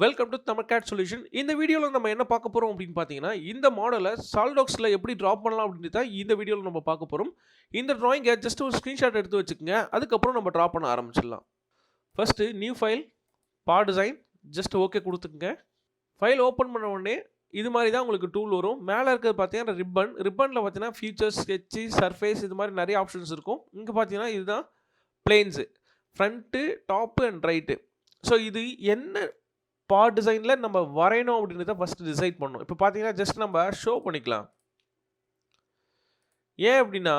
Welcome to தமிழ்கேட் solution இந்த வீடியோவில் நம்ம என்ன பார்க்க போகிறோம் அப்படின்னு பார்த்தீங்கன்னா இந்த மாடலை சால்டாக்ஸில் எப்படி ட்ராப் பண்ணலாம் அப்படின்னு தான் இந்த வீடியோவில் நம்ம பார்க்க போகிறோம் இந்த ட்ராயிங்கை ஜஸ்ட் ஒரு ஸ்க்ரீன்ஷாட் எடுத்து வச்சுக்கோங்க. அதுக்கப்புறம் நம்ம ட்ராப் பண்ண ஆரம்பிச்சிடலாம். ஃபஸ்ட்டு நியூ ஃபைல் பா டிசைன் ஜஸ்ட் ஓகே கொடுத்துக்குங்க. ஃபைல் ஓப்பன் பண்ண உடனே இது மாதிரி தான் உங்களுக்கு டூல் வரும். மேலே இருக்கிறது பார்த்தீங்கன்னா ரிப்பன் ரிப்பனில் பார்த்தீங்கன்னா ஃபீச்சர்ஸ் ஸ்கெட்சு சர்ஃபேஸ் இது மாதிரி நிறைய ஆப்ஷன்ஸ் இருக்கும். இங்கே பார்த்தீங்கன்னா இதுதான் planes front top and right so இது என்ன பார்ட் டிசைனில் நம்ம வரையணும் அப்படின்றத ஃபஸ்ட்டு டிசைட் பண்ணணும். இப்போ பார்த்தீங்கன்னா ஜஸ்ட் நம்ம ஷோ பண்ணிக்கலாம். ஏன் அப்படின்னா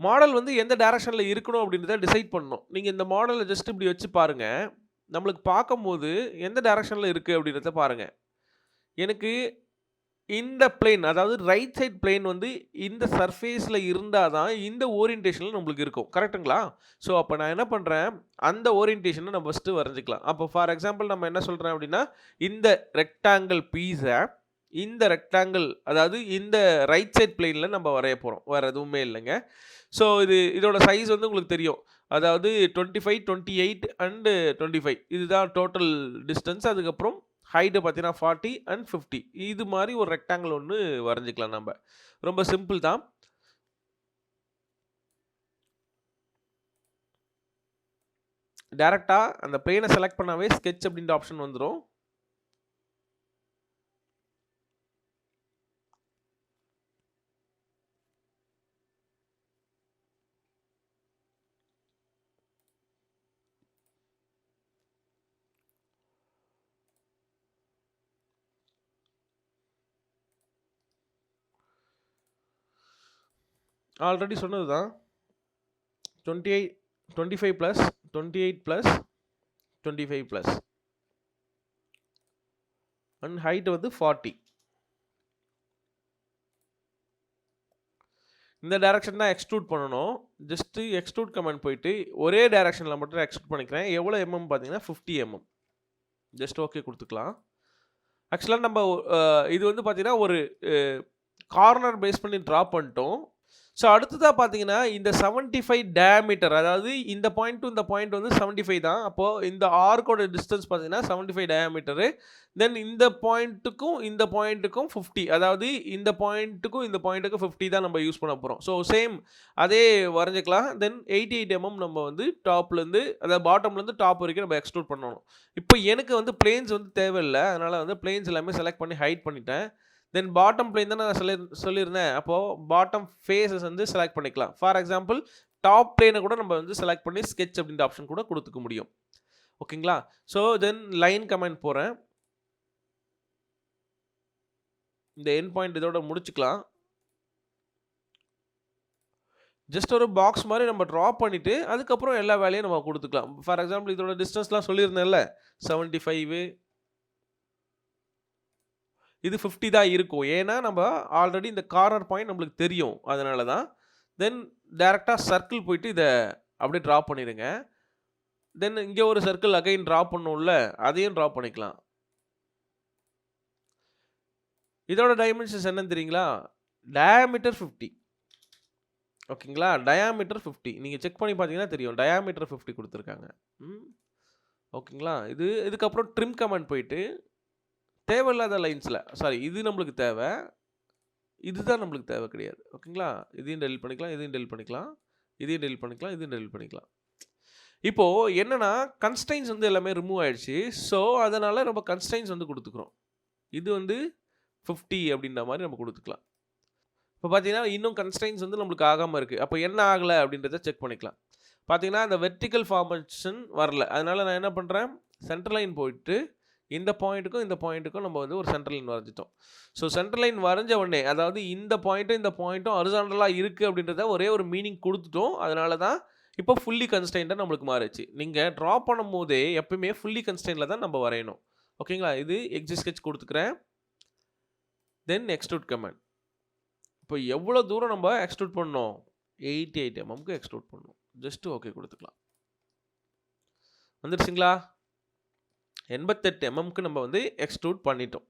மாடல் வந்து எந்த டைரக்ஷனில் இருக்கணும் அப்படின்றத டிசைட் பண்ணணும். நீங்கள் இந்த மாடலை ஜஸ்ட் இப்படி வச்சு பாருங்கள் நம்மளுக்கு பார்க்கும்போது எந்த டைரக்ஷனில் இருக்குது அப்படின்றத பாருங்கள் எனக்கு இந்த பிளேன் அதாவது ரைட் சைட் பிளேன் வந்து இந்த சர்ஃபேஸில் இருந்தால் தான் இந்த ஓரியன்டேஷனில் நம்மளுக்கு இருக்கும். கரெக்ட்டுங்களா ஸோ அப்போ நான் என்ன பண்ணுறேன் அந்த ஓரியன்டேஷனை நம்ம ஃபஸ்ட்டு வரைஞ்சிக்கலாம். அப்போ ஃபார் எக்ஸாம்பிள் நம்ம என்ன சொல்கிறேன் அப்படின்னா இந்த ரெக்டாங்கிள் பீஸை இந்த ரெக்டாங்கிள் அதாவது இந்த ரைட் சைட் பிளேனில் நம்ம வரைய போகிறோம் வேறு எதுவுமே இல்லைங்க. ஸோ இது இதோட சைஸ் வந்து உங்களுக்கு தெரியும். அதாவது twenty five twenty eight and twenty five இதுதான் டோட்டல் டிஸ்டன்ஸ் அதுக்கப்புறம் ஹைட்டு பார்த்தீங்கன்னா ஃபார்ட்டி அண்ட் ஃபிஃப்டி இது மாதிரி ஒரு ரெக்டாங்கிள் ஒன்று வரைஞ்சிக்கலாம் நம்ம. ரொம்ப சிம்பிள் தான். டேரெக்டாக அந்த பிளேனை செலக்ட் பண்ணாவே ஸ்கெட்ச் அப்படின்ற ஆப்ஷன் வந்துடும் ஆல்ரெடி சொன்னது தான் twenty eight twenty five plus twenty eight plus twenty five plus and height வந்து ஃபார்ட்டி இந்த டைரக்ஷன் தான் எக்ஸ்ட்ரூட் பண்ணணும். ஜஸ்ட்டு எக்ஸ்ட்ரூட் கமெண்ட் போயிட்டு ஒரே டேரக்ஷனில் மட்டும் எக்ஸ்ட்ரூட் பண்ணிக்கிறேன். எவ்வளோ எம்எம் பார்த்தீங்கன்னா ஃபிஃப்டி எம்எம் ஜஸ்ட் ஓகே கொடுத்துக்கலாம். ஆக்சுவலாக நம்ம இது வந்து பார்த்தீங்கன்னா ஒரு கார்னர் பேஸ் பண்ணி ட்ரா பண்ணிட்டோம். ஸோ அடுத்ததாக பார்த்தீங்கன்னா இந்த செவன்ட்டி ஃபைவ் டேமீட்டர் அதாவது இந்த பாயிண்ட் டு இந்த பாயிண்ட் வந்து செவன்ட்டி ஃபைவ் தான். அப்போது இந்த ஆர்க்கோட டிஸ்டன்ஸ் பார்த்தீங்கன்னா செவன்ட்டி ஃபைவ் டயமீட்டரு தென் இந்த பாயிண்ட்டுக்கும் இந்த பாயிண்ட்டுக்கும் ஃபிஃப்டி அதாவது இந்த பாயிண்ட்டுக்கும் இந்த பாயிண்ட்டுக்கும் ஃபிஃப்டி தான் நம்ம யூஸ் பண்ண போகிறோம் ஸோ சேம் அதே வரைஞ்சிக்கலாம். தென் எயிட்டி எயிட் எம்எம் நம்ம வந்து டாப்லேருந்து அதாவது பாட்டம்லேருந்து டாப் வரைக்கும் நம்ம எக்ஸ்ட்ரூட் பண்ணணும். இப்போ எனக்கு வந்து பிளேன்ஸ் வந்து தேவையில்லை. அதனால் வந்து பிளேன்ஸ் எல்லாமே செலக்ட் பண்ணி ஹைட் பண்ணிட்டேன். தென் பாட்டம் பிளேன் தான் நான் சொல்லி சொல்லியிருந்தேன். அப்போது பாட்டம் ஃபேஸஸ் வந்து செலக்ட் பண்ணிக்கலாம். ஃபார் எக்ஸாம்பிள் டாப் பிளேனை கூட நம்ம வந்து செலக்ட் பண்ணி ஸ்கெட்ச் அப்படின்ற ஆப்ஷன் கூட கொடுத்துக்க முடியும். ஓகேங்களா? ஸோ தென் லைன் கமெண்ட் போகிறேன் இந்த என் பாயிண்ட் இதோட முடிச்சுக்கலாம். ஜஸ்ட் ஒரு பாக்ஸ் மாதிரி நம்ம ட்ரா பண்ணிவிட்டு அதுக்கப்புறம் எல்லா வேலையும் நம்ம கொடுத்துக்கலாம். ஃபார் எக்ஸாம்பிள் இதோட டிஸ்டன்ஸ்லாம் சொல்லியிருந்தேன்ல செவன்ட்டி ஃபைவு இது ஃபிஃப்டி தான் இருக்கும். ஏன்னா நம்ம ஆல்ரெடி இந்த கார்னர் பாயிண்ட் நம்மளுக்கு தெரியும். அதனால தான். தென் டேரெக்டாக சர்க்கிள் போயிட்டு இதை அப்படியே ட்ரா பண்ணிடுங்க. தென் இங்கே ஒரு சர்க்கிள் அகைன் ட்ரா பண்ணும்ல அதையும் ட்ரா பண்ணிக்கலாம். இதோட டைமென்ஷன்ஸ் என்னன்னு தெரியுங்களா? டயாமீட்டர் ஃபிஃப்டி ஓகேங்களா? டயாமீட்டர் ஃபிஃப்டி நீங்கள் செக் பண்ணி பார்த்தீங்கன்னா தெரியும். டயாமீட்டர் ஃபிஃப்டி கொடுத்துருக்காங்க. ம். ஓகேங்களா? இது இதுக்கப்புறம் ட்ரிம் கமெண்ட் போயிட்டு தேவையில்லாத லைன்ஸில் சாரி இது நம்மளுக்கு தேவை. இதுதான் நம்மளுக்கு தேவை கிடையாது. ஓகேங்களா? இதையும் டெலிட் பண்ணிக்கலாம் இதையும் டெலிட் பண்ணிக்கலாம். இதையும் டெலிட் பண்ணிக்கலாம் இதையும் டெலிட் பண்ணிக்கலாம். இப்போது என்னன்னா கன்ஸ்டைன்ஸ் வந்து எல்லாமே ரிமூவ் ஆகிடுச்சு ஸோ அதனால் நம்ம கன்ஸ்டைன்ஸ் வந்து கொடுத்துக்குறோம். இது வந்து ஃபிஃப்டி அப்படின்ற மாதிரி நம்ம கொடுத்துக்கலாம். இப்போ பார்த்தீங்கன்னா இன்னும் கன்ஸ்டைன்ஸ் வந்து நம்மளுக்கு ஆகாமல் இருக்குது அப்போ என்ன ஆகலை அப்படின்றத செக் பண்ணிக்கலாம். பார்த்தீங்கன்னா அந்த வெர்டிக்கல் ஃபார்மேஷன் வரல. அதனால் நான் என்ன பண்ணுறேன் சென்டர் லைன் போயிட்டு இந்த பாயிண்ட்டுக்கும் இந்த பாயிண்ட்டுக்கும் நம்ம வந்து ஒரு சென்ட்ரல் லைன் வரைஞ்சிட்டோம். ஸோ சென்ட்ரல் லைன் வரைஞ்ச உடனே அதாவது இந்த பாயிண்ட்டும் இந்த பாயிண்ட்டும் ஹரிசாண்டலாக இருக்குது அப்படின்றத ஒரே ஒரு மீனிங் கொடுத்துட்டோம். அதனால தான் இப்போ ஃபுல்லி கன்ஸ்டைண்டாக நம்மளுக்கு மாறிச்சு நீங்கள் ட்ரா பண்ணும் போதே எப்பயுமே ஃபுல்லி கன்ஸ்டைனில் தான் நம்ம வரையணும். ஓகேங்களா இது எக்ஸி ஸ்கெட்ச் கொடுத்துக்கிறேன். தென் எக்ஸ்ட்ரூட் கமெண்ட் இப்போ எவ்வளோ தூரம் நம்ம எக்ஸ்ட்ரூட் பண்ணோம்? எயிட்டி எயிட் எம்எம்க்கு எக்ஸ்ட்ரூட் பண்ணணும் ஜஸ்ட்டு ஓகே கொடுத்துக்கலாம். வந்துடுச்சுங்களா எண்பத்தெட்டு எம்எம்க்கு நம்ம வந்து எக்ஸ்ட்ரூட் பண்ணிட்டோம்.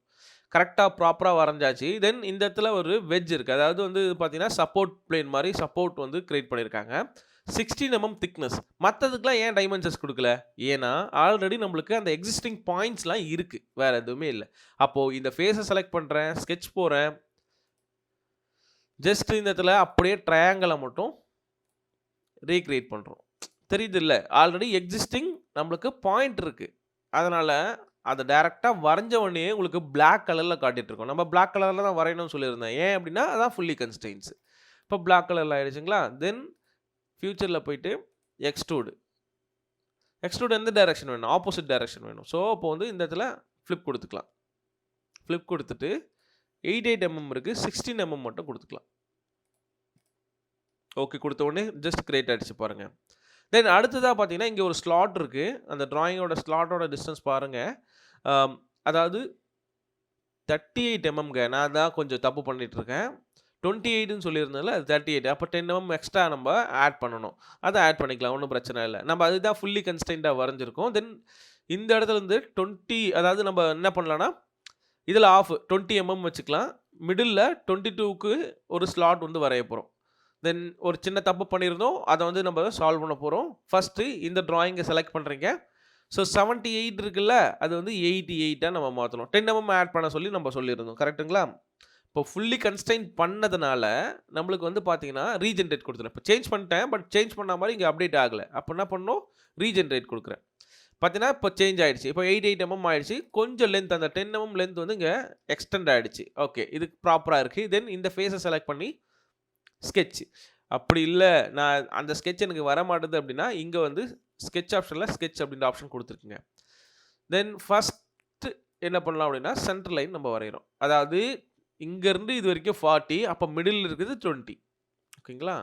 கரெக்டாக ப்ராப்பராக வரைஞ்சாச்சு. தென் இந்த இடத்துல ஒரு வெஜ் இருக்குது அதாவது வந்து பார்த்திங்கன்னா சப்போர்ட் பிளேன் மாதிரி சப்போர்ட் வந்து க்ரியேட் பண்ணியிருக்காங்க சிக்ஸ்டீன் எம்எம் திக்னஸ் மற்றதுக்கெலாம் ஏன் டைமென்ஷன்ஸ் கொடுக்கல? ஏன்னா ஆல்ரெடி நம்மளுக்கு அந்த எக்ஸிஸ்டிங் பாயிண்ட்ஸ்லாம் இருக்குது வேறு எதுவுமே இல்லை. அப்போது இந்த ஃபேஸை செலக்ட் பண்ணுறேன் ஸ்கெட்ச் போகிறேன் ஜஸ்ட் இந்த இடத்துல அப்படியே ட்ரையாங்கிளை மட்டும் ரீக்ரியேட் பண்ணுறோம் தெரியுது இல்லை? ஆல்ரெடி எக்ஸிஸ்டிங் நம்மளுக்கு பாயிண்ட் இருக்குது அதனால் அதை டேரெக்டாக வரைஞ்சவொடனே உங்களுக்கு பிளாக் கலரில் காட்டிகிட்ருக்கோம் நம்ம பிளாக் கலரில் தான் வரையணும்னு சொல்லியிருந்தேன். ஏன் அப்படின்னா அதான் ஃபுல்லி கன்ஸ்டெயின்ஸ் இப்போ பிளாக் கலரில் ஆகிடுச்சிங்களா தென் ஃப்யூச்சரில் போயிட்டு எக்ஸ்ட்ரூடு எக்ஸ்ட்ரூட் எந்த டைரக்ஷன் வேணும்? ஆப்போசிட் டைரக்ஷன் வேணும். ஸோ அப்போ வந்து இந்த இடத்துல ஃப்ளிப் கொடுத்துக்கலாம். ஃப்ளிப் கொடுத்துட்டு எயிட் எயிட் எம்எம் இருக்குது சிக்ஸ்டீன் எம்எம் மட்டும் கொடுத்துக்கலாம். ஓகே கொடுத்த உடனே ஜஸ்ட் கிரியேட் ஆகிடுச்சு பாருங்கள் தென் அடுத்ததாக பார்த்தீங்கன்னா இங்கே ஒரு ஸ்லாட் இருக்குது அந்த ட்ராயிங்கோட ஸ்லாட்டோட டிஸ்டன்ஸ் பாருங்கள் அதாவது தேர்ட்டி எயிட் எம்எம்ங்க நான் தான் கொஞ்சம் தப்பு பண்ணிகிட்ருக்கேன் டுவெண்ட்டி எயிட்னு சொல்லியிருந்ததில்ல அது தேர்ட்டி எயிட் அப்போ டென் எம்எம் எக்ஸ்ட்ரா நம்ம ஆட் பண்ணணும். அதை ஆட் பண்ணிக்கலாம் ஒன்றும் பிரச்சனை இல்லை. நம்ம அதுதான் ஃபுல்லி கன்ஸ்டன்ட்டாக வரைஞ்சிருக்கோம். தென் இந்த இடத்துல இருந்து டுவெண்ட்டி அதாவது நம்ம என்ன பண்ணலான்னா இதில் ஆஃப் டுவெண்ட்டி எம்எம் வச்சுக்கலாம். மிடில் டுவெண்ட்டி டூக்கு ஒரு ஸ்லாட் வந்து வரைய போகிறோம் தென் ஒரு சின்ன தப்பு பண்ணியிருந்தோம். அதை வந்து நம்ம சால்வ் பண்ண போகிறோம் ஃபஸ்ட்டு இந்த ட்ராயிங்கை செலக்ட் பண்ணுறீங்க ஸோ செவன்ட்டி எயிட் இருக்குல்ல அது வந்து எயிட்டி எயிட்டாக நம்ம மாற்றணும் டென் எம்எம் ஆட் பண்ண சொல்லி நம்ம சொல்லியிருந்தோம். கரெக்டுங்களா இப்போ ஃபுல்லி கன்ஸ்டைன் பண்ணதுனால நம்மளுக்கு வந்து பார்த்தீங்கன்னா ரீஜென்ரேட் கொடுத்துறேன் இப்போ சேஞ்ச் பண்ணிட்டேன் பட் சேஞ்ச் பண்ண மாதிரி இங்கே அப்டேட் ஆகலை. அப்போ என்ன பண்ணணும் ரீஜென்ரேட் கொடுக்குறேன். பார்த்தீங்கன்னா இப்போ சேஞ்ச் ஆகிடுச்சு இப்போ எயிட் எயிட் எம்எம் ஆயிடுச்சு. கொஞ்சம் லென்த் அந்த டென் எம்எம் லென்த் வந்து இங்கே எக்ஸ்டெண்ட் ஆகிடுச்சு ஓகே இது ப்ராப்பராக இருக்குது தென் இந்த ஃபேஸை செலக்ட் பண்ணி ஸ்கெட்ச் அப்படி இல்லை நான் அந்த ஸ்கெட்ச் எனக்கு வர மாட்டேது அப்படின்னா இங்கே வந்து ஸ்கெட்ச் ஆப்ஷனில் ஸ்கெட்ச் அப்படின்ற ஆப்ஷன் கொடுத்துருக்குங்க. தென் ஃபஸ்ட்டு என்ன பண்ணலாம் அப்படின்னா சென்டர் லைன் நம்ம வரைகிறோம் அதாவது இங்கேருந்து இது வரைக்கும் ஃபார்ட்டி அப்போ மிடில் இருக்குது டுவெண்ட்டி ஓகேங்களா?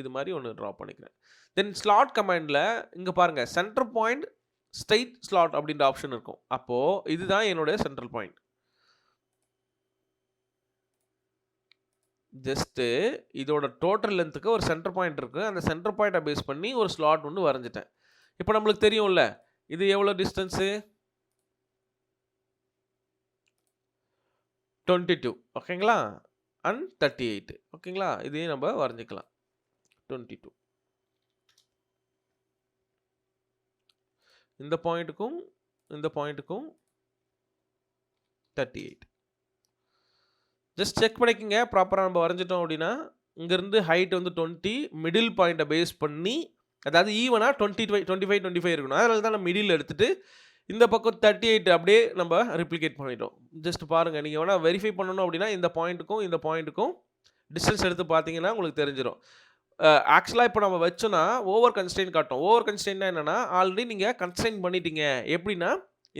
இது மாதிரி ஒன்று ட்ரா பண்ணிக்கிறேன். தென் ஸ்லாட் கமாண்டில் இங்கே பாருங்கள் சென்டர் பாயிண்ட் ஸ்ட்ரைட் ஸ்லாட் அப்படின்ற ஆப்ஷன் இருக்கும். அப்போது இதுதான் என்னுடைய சென்ட்ரல் பாயிண்ட் ஜஸ்ட்டு இதோட டோட்டல் லென்த்துக்கு ஒரு சென்டர் பாயிண்ட் இருக்குது அந்த சென்டர் பாயிண்ட்டை பேஸ் பண்ணி ஒரு ஸ்லாட் ஒன்று வரைஞ்சிட்டேன். இப்போ நம்மளுக்கு தெரியும்ல இது எவ்வளோ டிஸ்டன்ஸு? Twenty two. ஓகேங்களா? அண்ட் தேர்ட்டி எயிட்டு ஓகேங்களா? இதையும் நம்ம வரைஞ்சிக்கலாம். Twenty two. இந்த பாயிண்ட்டுக்கும் இந்த பாயிண்ட்டுக்கும் தேர்ட்டி எயிட். ஜஸ்ட் செக் பண்ணிக்கோங்க. ப்ராப்பராக நம்ம வரைஞ்சிட்டோம் அப்படின்னா இங்கேருந்து ஹைட் வந்து டுவெண்ட்டி மிடில் பாயிண்ட்டை பேஸ் பண்ணி அதாவது ஈவனாக twenty twenty five twenty five இருக்கணும். அதனால தான் நம்ம மிடில் எடுத்துகிட்டு இந்த பக்கம் தேர்ட்டி எயிட் அப்படியே நம்ம ரிப்ளிகேட் பண்ணிட்டோம். ஜஸ்ட் பாருங்கள் நீங்கள் வேணால் வெரிஃபை பண்ணணும் அப்படின்னா இந்த பாயிண்ட்டுக்கும் இந்த பாயிண்ட்டுக்கும் டிஸ்டன்ஸ் எடுத்து பார்த்தீங்கன்னா உங்களுக்கு தெரிஞ்சிடும் ஆக்சுவலாக இப்போ நம்ம வச்சோன்னா ஓவர் கன்ஸ்டெயின் காட்டும். ஓவர் கன்ஸ்டெயின்னா என்னென்னா ஆல்ரெடி நீங்கள் கன்ஸ்டெயின் பண்ணிட்டீங்க. எப்படின்னா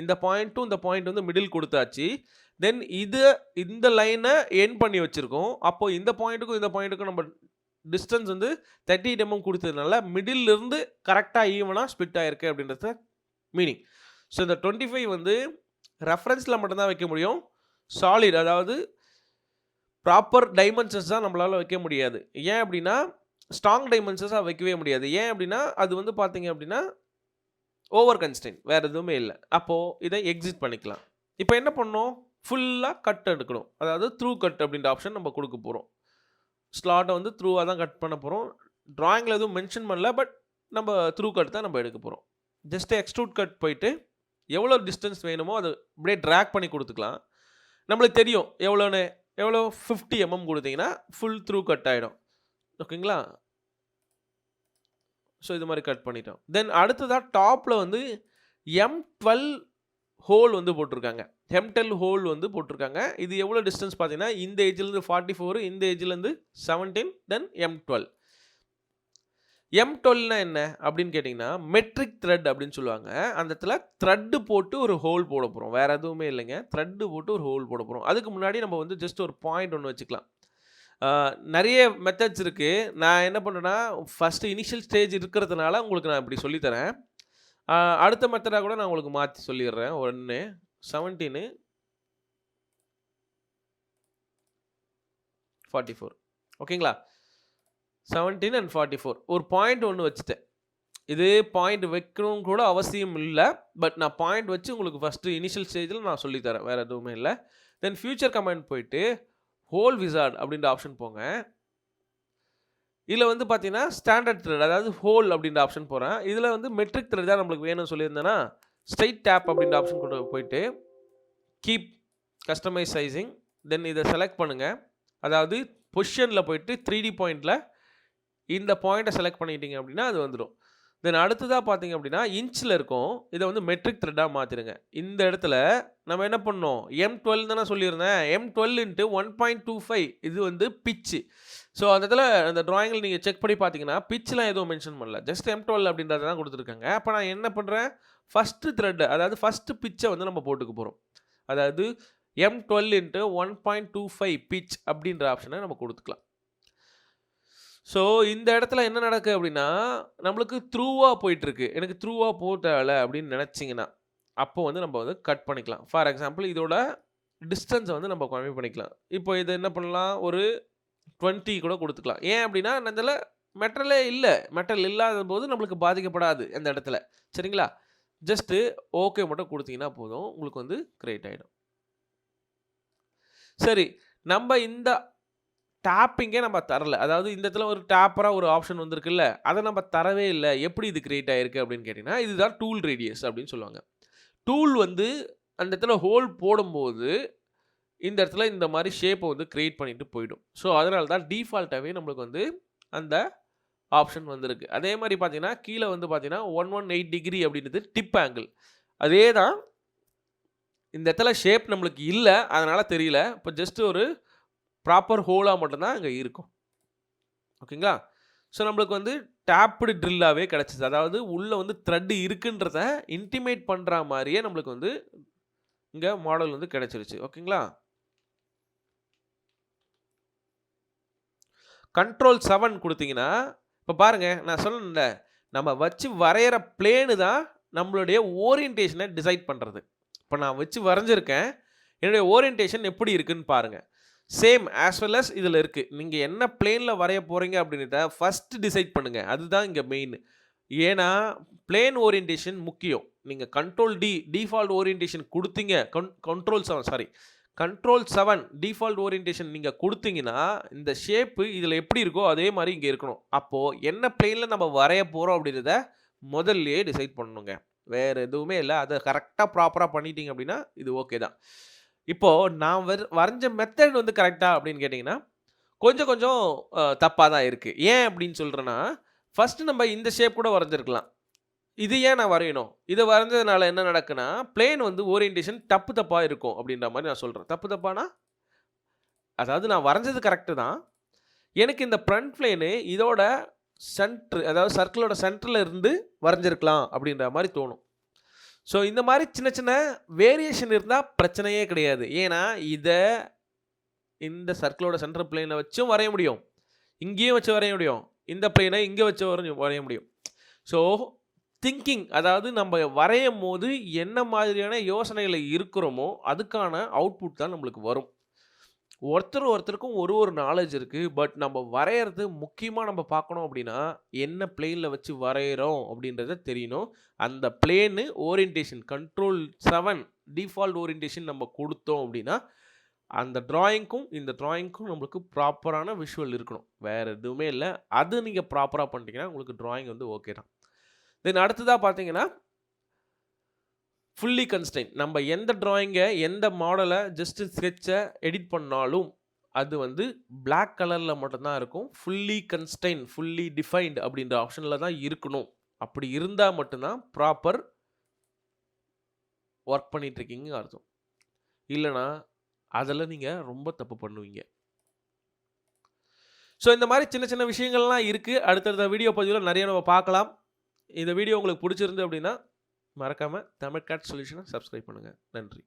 இந்த பாயிண்ட்டும் இந்த பாயிண்ட் வந்து மிடில் கொடுத்தாச்சு. தென் இது இந்த லைனை என் பண்ணி வச்சுருக்கோம். அப்போது இந்த பாயிண்ட்டுக்கும் இந்த பாயிண்ட்டுக்கும் நம்ம டிஸ்டன்ஸ் வந்து தேர்ட்டி எயிட் எம்எம் கொடுத்ததுனால மிடில் இருந்து கரெக்டாக ஈவனாக ஸ்பிட் ஆகிருக்கு அப்படின்றது மீனிங் ஸோ இந்த டுவெண்ட்டி ஃபைவ் வந்து ரெஃபரன்ஸில் மட்டும்தான் வைக்க முடியும். சாலிட் அதாவது ப்ராப்பர் டைமென்ஷன்ஸ் தான் நம்மளால் வைக்க முடியாது. ஏன் அப்படின்னா ஸ்ட்ராங் டைமென்ஷன்ஸாக வைக்கவே முடியாது. ஏன் அப்படின்னா அது வந்து பார்த்தீங்க அப்படின்னா ஓவர் கன்ஸ்டன்ட் வேறு எதுவுமே இல்லை. அப்போது இதை எக்ஸிட் பண்ணிக்கலாம். இப்போ என்ன பண்ணோம்? ஃபுல்லாக கட் எடுக்கணும். அதாவது த்ரூ கட் அப்படின்ற ஆப்ஷன் நம்ம கொடுக்க போகிறோம் ஸ்லாட்டை வந்து த்ரூவாக தான் கட் பண்ண போகிறோம் ட்ராயிங்கில் எதுவும் மென்ஷன் பண்ணல பட் நம்ம த்ரூ கட் தான் நம்ம எடுக்க போகிறோம் ஜஸ்ட் எக்ஸ்ட்ரூட் கட் போயிட்டு எவ்வளோ டிஸ்டன்ஸ் வேணுமோ அது அப்படியே ட்ராக் பண்ணி கொடுத்துக்கலாம். நம்மளுக்கு தெரியும் எவ்வளோன்னு எவ்வளோ ஃபிஃப்டி எம்எம் கொடுத்தீங்கன்னா ஃபுல் த்ரூ கட் ஆகிடும் ஓகேங்களா ஸோ இது மாதிரி கட் பண்ணிட்டோம். தென் அடுத்ததாக டாப்பில் வந்து எம் டுவெல் ஹோல் வந்து போட்டிருக்காங்க. ஹெம்டெல் ஹோல் வந்து போட்டிருக்காங்க. இது எவ்வளோ டிஸ்டன்ஸ் பார்த்தீங்கன்னா இந்த ஏஜ்லேருந்து ஃபார்ட்டி ஃபோர் இந்த ஏஜ்லேருந்து seventeen then M twelve M டுவெல்னா என்ன அப்படின்னு கேட்டிங்கன்னா மெட்ரிக் த்ரெட் அப்படின்னு சொல்லுவாங்க. அந்த இடத்துல த்ரெட்டு போட்டு ஒரு ஹோல் போட போகிறோம் வேறு எதுவுமே இல்லைங்க. த்ரெட்டு போட்டு ஒரு ஹோல் போட போகிறோம் அதுக்கு முன்னாடி நம்ம வந்து ஜஸ்ட் ஒரு பாயிண்ட் ஒன்று வச்சுக்கலாம். நிறைய மெத்தட்ஸ் இருக்குது நான் என்ன பண்ணுறேன்னா ஃபஸ்ட்டு இனிஷியல் ஸ்டேஜ் இருக்கிறதுனால உங்களுக்கு நான் இப்படி சொல்லித்தரேன் அடுத்த மெத்தடாக கூட நான் உங்களுக்கு மாற்றி சொல்லிடுறேன். ஒன்று செவன்டீனு ஃபார்ட்டி ஃபோர் ஓகேங்களா? செவன்டீன் அண்ட் ஃபார்ட்டி ஃபோர் ஒரு பாயிண்ட் ஒன்று வச்சுட்டேன். இது பாயிண்ட் வைக்கணும் கூட அவசியம் இல்லை. பட் நான் பாயிண்ட் வச்சு உங்களுக்கு ஃபஸ்ட்டு இனிஷியல் ஸ்டேஜில் நான் சொல்லித்தரேன் வேறு எதுவுமே இல்லை. தென் ஃபியூச்சர் கமெண்ட் போயிட்டு ஹோல் விசார்ட் அப்படின்ற ஆப்ஷன் போங்க. இதில் வந்து பார்த்தீங்கன்னா ஸ்டாண்டர்ட் த்ரெட் அதாவது ஹோல் அப்படின்ற ஆப்ஷன் போகிறேன் இதில் வந்து மெட்ரிக் த்ரெட் தான் நம்மளுக்கு வேணும்னு சொல்லியிருந்தேன்னா ஸ்ட்ரைட் டேப் அப்படின்ற ஆப்ஷன் கொண்டு போயிட்டு கீப் கஸ்டமைஸ் சைசிங் தென் இதை செலக்ட் பண்ணுங்கள் அதாவது பொசிஷனில் போயிட்டு த்ரீ டி பாயிண்டில் இந்த பாயிண்ட்டை செலக்ட் பண்ணிட்டீங்க அப்படின்னா அது வந்துடும் தென் அடுத்ததாக பார்த்தீங்க அப்படின்னா இன்ச்சில் இருக்கும். இதை வந்து மெட்ரிக் த்ரெட்டாக மாற்றிடுங்க இந்த இடத்துல நம்ம என்ன பண்ணோம்? எம் டுவெல் தானே சொல்லியிருந்தேன். M twelve into one point two five இது வந்து பிச்சு ஸோ அந்த இடத்துல அந்த ட்ராயிங்கில் நீங்கள் செக் பண்ணி பார்த்தீங்கன்னா பிச்செலாம் எதுவும் மென்ஷன் பண்ணல. ஜஸ்ட் எம் டுவெல் அப்படின்றத தான் கொடுத்துருக்காங்க. அப்போ நான் என்ன பண்ணுறேன் ஃபஸ்ட்டு த்ரெட் அதாவது ஃபஸ்ட்டு பிச்சை வந்து நம்ம போட்டுக்க போகிறோம் அதாவது M twelve into one point two five pitch அப்படின்ற ஆப்ஷனை நம்ம கொடுத்துக்கலாம். ஸோ இந்த இடத்துல என்ன நடக்குது அப்படின்னா நம்மளுக்கு த்ரூவாக போயிட்டுருக்கு. எனக்கு த்ரூவாக போட்டால அப்படின்னு நினச்சிங்கன்னா அப்போ வந்து நம்ம வந்து கட் பண்ணிக்கலாம். ஃபார் எக்ஸாம்பிள் இதோட டிஸ்டன்ஸை வந்து நம்ம கம்மி பண்ணிக்கலாம். இப்போ இது என்ன பண்ணலாம்? ஒரு டுவெண்ட்டி கூட கொடுத்துக்கலாம். ஏன் அப்படின்னா இதில் மெட்டலே இல்லை. மெட்டல் இல்லாத போது நம்மளுக்கு பாதிக்கப்படாது அந்த இடத்துல. சரிங்களா? ஜஸ்ட்டு ஓகே மட்டும் கொடுத்தீங்கன்னா போதும். உங்களுக்கு வந்து கிரியேட் ஆகிடும் சரி. நம்ம இந்த டேப்பிங்கே நம்ம தரல. அதாவது இந்த இடத்துல ஒரு டேப்பராக ஒரு ஆப்ஷன் வந்திருக்குல்ல அதை நம்ம தரவே இல்லை. எப்படி இது கிரியேட் ஆகிருக்கு அப்படின்னு கேட்டிங்கன்னா இதுதான் டூல் ரேடியஸ் அப்படின்னு சொல்லுவாங்க. டூல் வந்து அந்த இடத்துல ஹோல் போடும்போது இந்த இடத்துல இந்த மாதிரி ஷேப்பை வந்து க்ரியேட் பண்ணிட்டு போயிடும். ஸோ அதனால தான் டிஃபால்ட்டாகவே நம்மளுக்கு வந்து அந்த ஆப்ஷன் வந்திருக்கு. அதே மாதிரி பார்த்தீங்கன்னா கீழே வந்து பார்த்தீங்கன்னா ஒன் ஒன் எயிட் டிகிரி அப்படின்றது டிப் ஆங்கிள் அதே தான் இந்த இடத்துல ஷேப் நம்மளுக்கு இல்லை அதனால் தெரியல. இப்போ ஜஸ்ட் ஒரு ப்ராப்பர் ஹோலாக மட்டும்தான் அங்கே இருக்கும். ஓகேங்களா? ஸோ நம்மளுக்கு வந்து டேப்டு ட்ரில்லாகவே கிடச்சிது. அதாவது உள்ளே வந்து த்ரெட்டு இருக்குன்றத இன்டிமேட் பண்ணுற மாதிரியே நம்மளுக்கு வந்து இங்கே மாடல் வந்து கிடச்சிருச்சு. ஓகேங்களா? கண்ட்ரோல் செவன் கொடுத்தீங்கன்னா இப்போ பாருங்கள் நான் சொல்லணும்ல நம்ம வச்சு வரைகிற பிளேனு தான் நம்மளுடைய ஓரியன்டேஷனை டிசைட் பண்ணுறது இப்போ நான் வச்சு வரைஞ்சிருக்கேன். என்னுடைய ஓரியன்டேஷன் எப்படி இருக்குன்னு பாருங்கள் சேம் ஆஸ் வெல் அஸ் இதில் இருக்குது நீங்கள் என்ன பிளேனில் வரைய போகிறீங்க அப்படின்றத ஃபஸ்ட்டு டிசைட் பண்ணுங்கள் அதுதான் இங்கே மெயின் ஏன்னா பிளேன் ஓரியன்டேஷன் முக்கியம். நீங்கள் கண்ட்ரோல் டி டிஃபால்ட் ஓரியன்டேஷன் கொடுத்தீங்க. கன் control seven sorry control seven default orientation நீங்கள் கொடுத்தீங்கன்னா இந்த ஷேப்பு இதில் எப்படி இருக்கோ அதே மாதிரி இங்கே இருக்கணும். அப்போது என்ன பிளேனில் நம்ம வரைய போகிறோம் அப்படின்றத முதல்லையே டிசைட் பண்ணணுங்க வேறு எதுவுமே இல்லை. அதை கரெக்டாக ப்ராப்பராக பண்ணிட்டீங்க அப்படின்னா இது ஓகே தான். இப்போது நான் வர் வரைஞ்ச மெத்தட் வந்து கரெக்டாக அப்படின்னு கேட்டிங்கன்னா கொஞ்சம் கொஞ்சம் தப்பாக தான் இருக்குது ஏன் அப்படின்னு சொல்கிறேன்னா ஃபஸ்ட்டு நம்ம இந்த ஷேப் கூட வரைஞ்சிருக்கலாம். இது ஏன் நான் வரையணும்? இதை வரைஞ்சதுனால என்ன நடக்குன்னா பிளேன் வந்து ஓரியன்டேஷன் தப்பு தப்பாக இருக்கும் அப்படின்ற மாதிரி நான் சொல்கிறேன் தப்பு தப்பானா? அதாவது நான் வரைஞ்சது கரெக்டு தான். எனக்கு இந்த ஃப்ரண்ட் பிளேனு இதோட சென்ட்ரு அதாவது சர்க்கிளோட சென்டரில் இருந்து வரைஞ்சிருக்கலாம் அப்படின்ற மாதிரி தோணும். ஸோ இந்த மாதிரி சின்ன சின்ன வேரியேஷன் இருந்தால் பிரச்சனையே கிடையாது. ஏன்னா இதை இந்த சர்க்கிளோட சென்டர் பிளேனை வச்சும் வரைய முடியும். இங்கேயும் வச்சு வரைய முடியும். இந்த பிளேனை இங்கே வச்சு வரைய வரைய முடியும். ஸோ திங்கிங் அதாவது நம்ம வரையும் போது என்ன மாதிரியான யோசனைகளை இருக்கிறோமோ அதுக்கான அவுட்புட் தான் நம்மளுக்கு வரும். ஒருத்தர் ஒருத்தருக்கும் ஒரு ஒரு நாலேஜ் இருக்குது பட் நம்ம வரைகிறது முக்கியமாக நம்ம பார்க்கணும் அப்படின்னா என்ன பிளேனில் வச்சு வரைகிறோம் அப்படின்றத தெரியணும். அந்த plane orientation control seven default orientation நம்ம கொடுத்தோம் அப்படின்னா அந்த ட்ராயிங்க்கும் இந்த ட்ராயிங்க்கும் நம்மளுக்கு ப்ராப்பரான விஷுவல் இருக்கணும். வேறு எதுவுமே இல்லை. அது நீங்கள் ப்ராப்பராக பண்ணிட்டீங்கன்னா உங்களுக்கு ட்ராயிங் வந்து ஓகே தான். தென் அடுத்ததாக பார்த்தீங்கன்னா ஃபுல்லி கன்ஸ்டைன் நம்ம எந்த ட்ராயிங்கை எந்த மாடலை ஜஸ்ட்டு ஸ்கெட்சை எடிட் பண்ணாலும் அது வந்து பிளாக் கலரில் மட்டும்தான் இருக்கும். ஃபுல்லி கன்ஸ்டைன் ஃபுல்லி டிஃபைன்டு அப்படின்ற ஆப்ஷனில் தான் இருக்கணும். அப்படி இருந்தால் மட்டும்தான் ப்ராப்பர் ஒர்க் பண்ணிகிட்ருக்கீங்க அர்த்தம். இல்லைனா அதில் நீங்கள் ரொம்ப தப்பு பண்ணுவீங்க. ஸோ இந்த மாதிரி சின்ன சின்ன விஷயங்கள்லாம் இருக்குது அடுத்தடுத்த வீடியோ பதிவில் நிறைய நம்ம பார்க்கலாம். இந்த வீடியோ உங்களுக்கு பிடிச்சிருந்து அப்படின்னா மறக்காமல் தமிழ் கேட் சொல்யூஷனை சப்ஸ்கிரைப் பண்ணுங்கள் நன்றி.